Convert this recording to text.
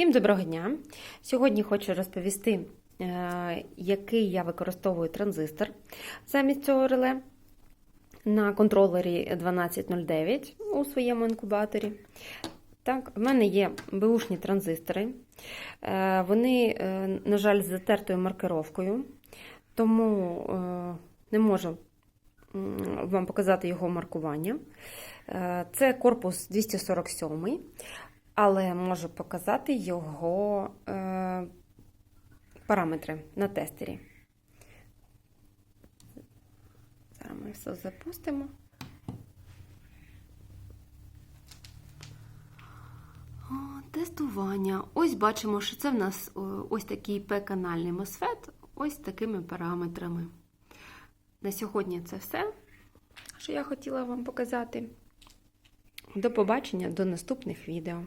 Всім доброго дня! Сьогодні хочу розповісти, е, який я використовую транзистор замість цього реле на контролері 1209 у своєму інкубаторі. Так, в мене є беушні транзистори. Е, Вони, е, на жаль, з затертою маркировкою, тому не можу вам показати його маркування. Це корпус 247 але можу показати його е, параметри на тестері. Зараз ми все запустимо. Тестування. Ось бачимо, що це в нас ось такий P-канальний MOSFET, ось такими параметрами. На сьогодні це все, що я хотіла вам показати. До побачення, до наступних відео.